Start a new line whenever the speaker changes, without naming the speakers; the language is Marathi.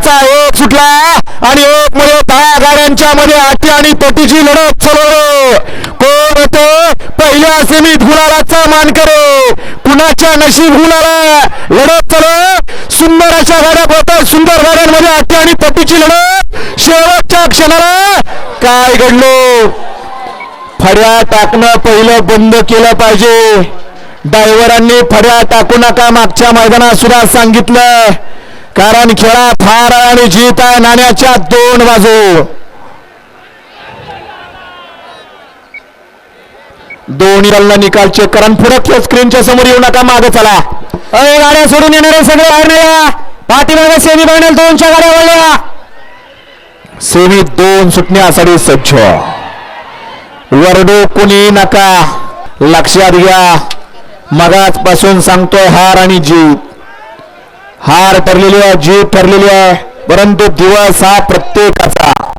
गाड्यांचा एक सुटला. आणि एक मध्ये दहा गाड्यांच्या मध्ये आठी आणि तटीची लढत चालू कोण होतो? पहिल्या सेमीत गुलालाचा मानकरे. कुणाच्या नशीब गुलाला लढत चालू? सुंदर अशा गाड्या पळतात सुंदर गाड्यांमध्ये आठी आणि तटीची लढत. शेवटच्या क्षणाला काय घडलो? फड्या टाकणं पहिलं बंद केलं पाहिजे. ड्रायव्हरांनी फड्या टाकू नका. मागच्या मैदानात सुद्धा सांगितलं. कारण खेळात हार आणि जीत आहे नाण्याच्या दोन बाजू. दोन्ही रल्ला निकाल चेक करा स्क्रीनच्या समोर येऊ नका मागे चला. अरे गाड्या सोडून येणारे सगळे बाहेर नाही पाठीमागे सेमी फायनल दोनच्या गाड्या वळल्या. सेमी दोन सुटण्यासाठी सज्ज. वरडो कुणी नका. लक्षात घ्या. मगाच पासून सांगतोय हार आणि जीत. हार ठरलेली आहे जीत ठरलेली आहे परंतु दिवस हा प्रत्येकाचा.